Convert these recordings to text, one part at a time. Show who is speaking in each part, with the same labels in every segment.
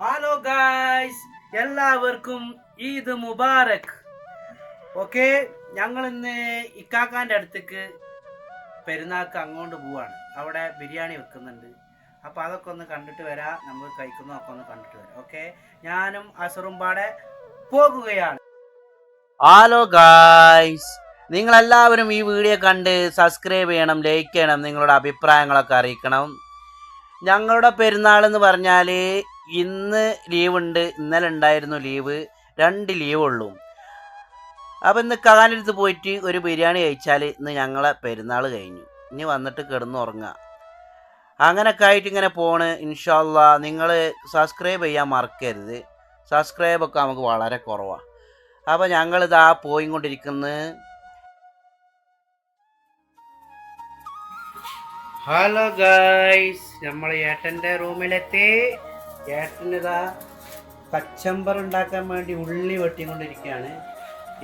Speaker 1: Hello guys എല്ലാവർക്കും Eid Mubarak. Okay ഞങ്ങൾ ഇന്ന് ഇക്കാക്കാന്റെ അടുത്തേക്ക് പെരുന്നാൾക്ക് അങ്ങോട്ട് പോവാണ്. അവിടെ ബിരിയാണി വെക്കുന്നുണ്ട്. അപ്പോൾ അതൊക്കെ ഒന്ന് കണ്ടിട്ട് വരാം. നമ്മൾ കഴിക്കുന്നതൊക്കെ ഒന്ന് കണ്ടിട്ട് വരാം. ഓക്കെ ഞാനും അസറും പാടെ പോകുകയാണ്. ഹലോ ഗായ്സ് നിങ്ങളെല്ലാവരും ഈ വീഡിയോ കണ്ട് സബ്സ്ക്രൈബ് ചെയ്യണം ലൈക്ക് ചെയ്യണം നിങ്ങളുടെ അഭിപ്രായങ്ങളൊക്കെ അറിയിക്കണം. ഞങ്ങളുടെ പെരുന്നാൾ എന്ന് പറഞ്ഞാൽ ഇന്ന് ലീവ് ഉണ്ട് ഇന്നലെ ഉണ്ടായിരുന്നു ലീവ് രണ്ട് ലീവ് ഉള്ളൂ. അപ്പം ഇന്ന് കാലടുത്ത് പോയിട്ട് ഒരു ബിരിയാണി കഴിച്ചാൽ ഇന്ന് ഞങ്ങളെ പെരുന്നാൾ കഴിഞ്ഞു. ഇനി വന്നിട്ട് കിടന്ന് ഉറങ്ങുക അങ്ങനെയൊക്കെ ആയിട്ട് ഇങ്ങനെ പോണ്. ഇൻഷാല്ല നിങ്ങൾ സബ്സ്ക്രൈബ് ചെയ്യാൻ മറക്കരുത്. സബ്സ്ക്രൈബൊക്കെ നമുക്ക് വളരെ കുറവാണ് അപ്പോൾ ഞങ്ങളിതാ പോയിക്കൊണ്ടിരിക്കുന്നത് ഹലോ ഗായ്സ് നമ്മൾ ഏട്ടന്റെ റൂമിലെത്തി ഏട്ടനിതാ കച്ചമ്പർ ഉണ്ടാക്കാൻ വേണ്ടി ഉള്ളി വെട്ടിക്കൊണ്ടിരിക്കുകയാണ്.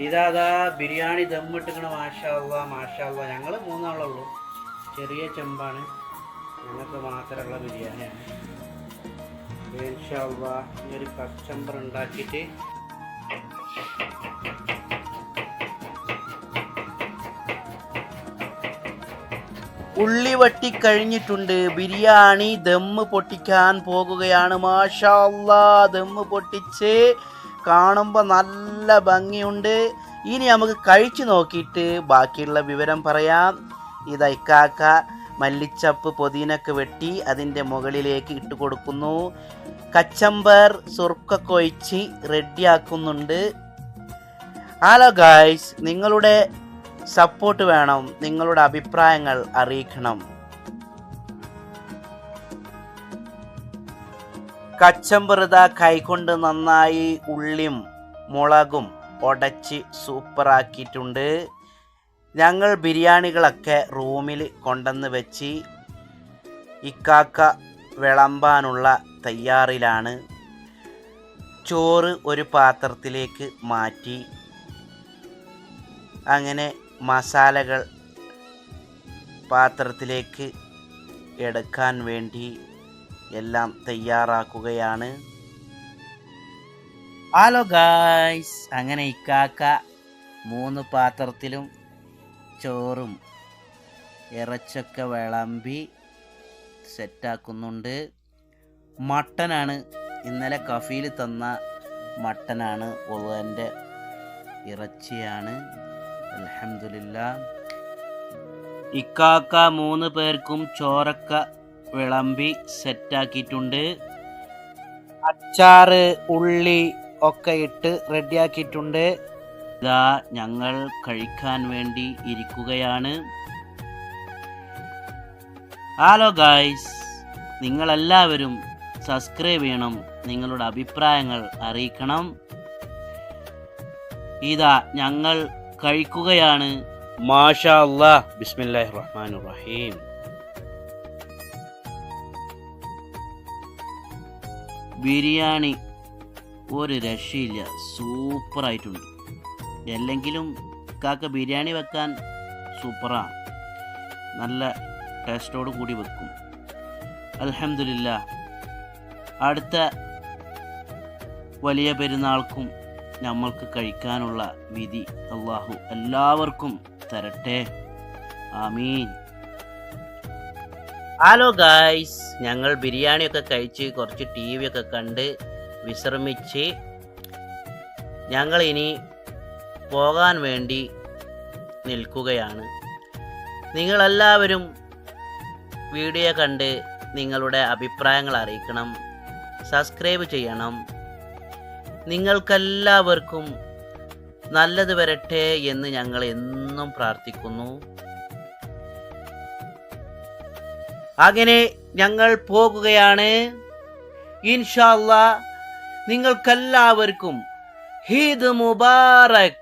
Speaker 1: ഇതാ അതാ ബിരിയാണി ദമ്മിട്ടിക്കണ മാഷാവുക മാഷാവുക ഞങ്ങൾ മൂന്നാളുള്ളൂ ചെറിയ ചെമ്പാണ്. ഞങ്ങൾക്ക് മാത്രമുള്ള ബിരിയാണിയാണ്. ഈ ഒരു കച്ചമ്പർ ഉണ്ടാക്കിയിട്ട് ഉള്ളി വട്ടി കഴിഞ്ഞിട്ടുണ്ട്. ബിരിയാണി ദമ്മ് പൊട്ടിക്കാൻ പോകുകയാണ്. മാഷാ അല്ലാ ദമ്മ് പൊട്ടിച്ച് കാണുമ്പോൾ നല്ല ഭംഗിയുണ്ട്. ഇനി നമുക്ക് കഴിച്ചു നോക്കിയിട്ട് ബാക്കിയുള്ള വിവരം പറയാം. ഇത് ഇക്കാക്ക മല്ലിച്ചപ്പ് പൊതിനൊക്കെ വെട്ടി അതിന്റെ മുകളിലേക്ക് ഇട്ട് കൊടുക്കുന്നു. കച്ചമ്പർ സുർക്കൊക്കെ ഒഴിച്ച് റെഡിയാക്കുന്നുണ്ട്. ഹലോ ഗായ്സ് നിങ്ങളുടെ സപ്പോർട്ട് വേണം നിങ്ങളുടെ അഭിപ്രായങ്ങൾ അറിയിക്കണം. കച്ചമ്പറുത കൈകൊണ്ട് നന്നായി ഉള്ളിയും മുളകും ഉടച്ച് സൂപ്പറാക്കിയിട്ടുണ്ട്. ഞങ്ങൾ ബിരിയാണികളൊക്കെ റൂമിൽ കൊണ്ടുവന്ന് വെച്ച് ഇക്കാക്ക വിളമ്പാനുള്ള തയ്യാറിലാണ്. ചോറ് ഒരു പാത്രത്തിലേക്ക് മാറ്റി. അങ്ങനെ മസാലകൾ പാത്രത്തിലേക്ക് എടുക്കാൻ വേണ്ടി എല്ലാം തയ്യാറാക്കുകയാണ്. Hello guys. അങ്ങനെ ഇക്കാക്ക മൂന്ന് പാത്രത്തിലും ചോറും ഇറച്ചൊക്കെ വിളമ്പി സെറ്റാക്കുന്നുണ്ട്. മട്ടനാണ്. ഇന്നലെ കഫീൽ തന്ന മട്ടനാണ്. ഉള്ളതിന്റെ ഇറച്ചിയാണ്. അലഹമില്ല ഇക്കാക്ക മൂന്ന് പേർക്കും ചോറക്ക വിളമ്പി സെറ്റാക്കിയിട്ടുണ്ട്. അച്ചാറ് ഉള്ളി ഒക്കെ ഇട്ട് റെഡിയാക്കിയിട്ടുണ്ട്. ഇതാ ഞങ്ങൾ കഴിക്കാൻ വേണ്ടി ഇരിക്കുകയാണ്. ഹലോ ഗായ്സ് നിങ്ങളെല്ലാവരും സബ്സ്ക്രൈബ് ചെയ്യണം. നിങ്ങളുടെ അഭിപ്രായങ്ങൾ അറിയിക്കണം. ഇതാ ഞങ്ങൾ കഴിക്കുകയാണ്. ബിരിയാണി ഒരു രക്ഷയില്ല. സൂപ്പറായിട്ടുണ്ട്. അല്ലെങ്കിലും കാക്ക ബിരിയാണി വെക്കാൻ സൂപ്പറാണ്. നല്ല ടേസ്റ്റോട് കൂടി വെക്കും. അലഹമില്ല അടുത്ത വലിയ പെരുന്നാൾക്കും നമ്മൾക്ക് കഴിക്കാനുള്ള വിധി അള്ളാഹു എല്ലാവർക്കും തരട്ടെ. ആമീൻ. Hello guys. ഞങ്ങൾ ബിരിയാണി ഒക്കെ കഴിച്ച് കുറച്ച് ടി വി ഒക്കെ കണ്ട് വിശ്രമിച്ച് ഞങ്ങൾ ഇനി പോകാൻ വേണ്ടി നിൽക്കുകയാണ്. നിങ്ങളെല്ലാവരും വീഡിയോ കണ്ട് നിങ്ങളുടെ അഭിപ്രായങ്ങൾ അറിയിക്കണം. സബ്സ്ക്രൈബ് ചെയ്യണം. നിങ്ങൾക്കെല്ലാവർക്കും നല്ലത് വരട്ടെ എന്ന് ഞങ്ങൾ എന്നും പ്രാർത്ഥിക്കുന്നു. അങ്ങനെ ഞങ്ങൾ പോകുകയാണ്. ഇൻഷാല്ല നിങ്ങൾക്കെല്ലാവർക്കും ഹീദ് മുബാറക്